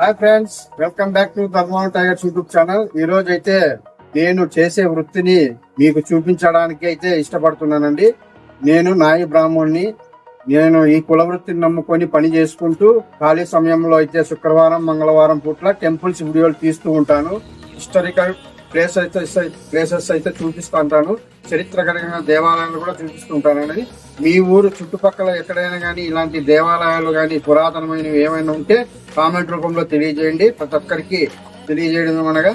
Hi friends welcome back to Dharmavaram tigers YouTube channel ఈ రోజు అయితే నేను చేసే వృత్తిని మీకు చూపించడానికి అయితే ఇష్టపడుతున్నానండి. నేను నాయి బ్రాహ్మణ్ణి. నేను ఈ కుల వృత్తిని నమ్ముకొని పని చేసుకుంటూ ఖాళీ సమయంలో అయితే శుక్రవారం మంగళవారం పూట్ల టెంపుల్స్ వీడియోలు తీస్తూ ఉంటాను. హిస్టారికల్ ప్లేస్ అయితే ప్లేసెస్ అయితే చూపిస్తూ ఉంటాను. చరిత్ర కలిగిన దేవాలయాలు కూడా చూపిస్తూ ఉంటానండి. మీ ఊరు చుట్టుపక్కల ఎక్కడైనా కానీ ఇలాంటి దేవాలయాలు కానీ పురాతనమైనవి ఏమైనా ఉంటే కామెంట్ రూపంలో తెలియజేయండి. ప్రతి ఒక్కరికి తెలియజేయడం అనగా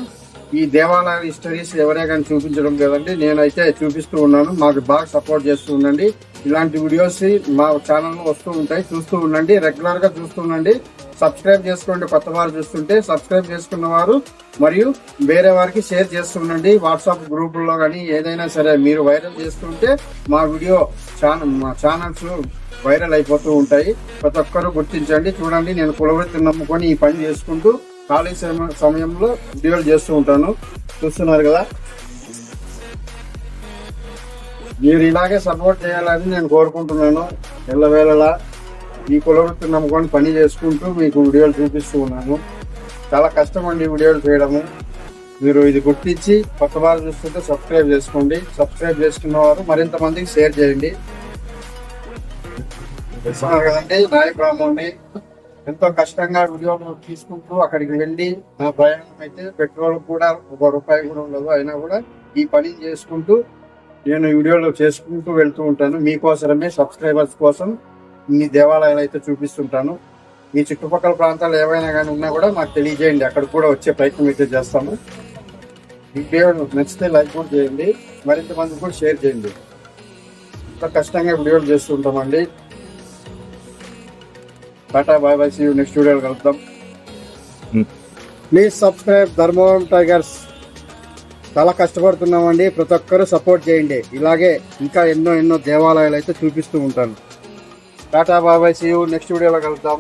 ఈ దేవాలయ హిస్టరీస్ ఎవరే కానీ చూపించడం లేదండి నేనైతే చూపిస్తూ ఉన్నాను. మాకు బాగా సపోర్ట్ చేస్తూ ఉండండి. ఇలాంటి వీడియోస్ మా ఛానల్లో వస్తూ ఉంటాయి. చూస్తూ ఉండండి. రెగ్యులర్గా చూస్తూ ఉండండి. సబ్స్క్రైబ్ చేసుకోండి కొత్త వారు చూస్తుంటే. సబ్స్క్రైబ్ చేసుకున్న వారు మరియు వేరే వారికి షేర్ చేస్తూ ఉండండి. వాట్సాప్ గ్రూపుల్లో కానీ ఏదైనా సరే మీరు వైరల్ చేస్తుంటే మా వీడియో ఛానల్ మా ఛానల్స్ వైరల్ అయిపోతూ ఉంటాయి. ప్రతి ఒక్కరు గుర్తించండి. చూడండి. నేను కులవృత్తిని నమ్ముకొని ఈ పని చేసుకుంటూ ఖాళీ సమయంలో వీడియోలు చేస్తూ ఉంటాను. చూస్తున్నారు కదా? మీరు ఇలాగే సపోర్ట్ చేయాలని నేను కోరుకుంటున్నాను. ఎల్లవేళలా ఈ కులవృత్తిని నమ్ముకొని పని చేసుకుంటూ మీకు వీడియోలు చూపిస్తూ ఉన్నాను. చాలా కష్టం అండి వీడియోలు చేయడము. మీరు ఇది గుర్తించి కొత్త వారు చూస్తుంటే సబ్స్క్రైబ్ చేసుకోండి. సబ్స్క్రైబ్ చేసుకున్న వారు మరింత మందికి షేర్ చేయండి. కదండి? నాయ ఎంతో కష్టంగా వీడియోలు తీసుకుంటూ అక్కడికి వెళ్ళి నా ప్రయాణం అయితే పెట్రోల్ కూడా ఒక రూపాయి కూడా ఉండదు. అయినా కూడా ఈ పని చేసుకుంటూ నేను వీడియోలు చేసుకుంటూ వెళ్తూ ఉంటాను. మీకోసమే సబ్స్క్రైబర్స్ కోసం ఇన్ని దేవాలయాలు అయితే చూపిస్తుంటాను. మీ చుట్టుపక్కల ప్రాంతాలు ఏవైనా కానీ ఉన్నా కూడా మాకు తెలియజేయండి. అక్కడ కూడా వచ్చే ప్రయత్నం అయితే చేస్తాము. ఈ వీడియో నచ్చితే లైక్ కూడా చేయండి. మరింత మంది కూడా షేర్ చేయండి. ఇంత కష్టంగా వీడియోలు చేస్తుంటామండి tata bye bye see next వీడియోలో కలుద్దాం ప్లీజ్ సబ్స్క్రైబ్ ధర్మవరం టైగర్స్ చాలా కష్టపడుతున్నామండి. ప్రతి ఒక్కరూ సపోర్ట్ చేయండి. ఇలాగే ఇంకా ఎన్నో ఎన్నో దేవాలయాలు అయితే చూపిస్తూ ఉంటాను. టాటా బాబాయ్ సీ నెక్స్ట్ వీడియోలో కలుద్దాం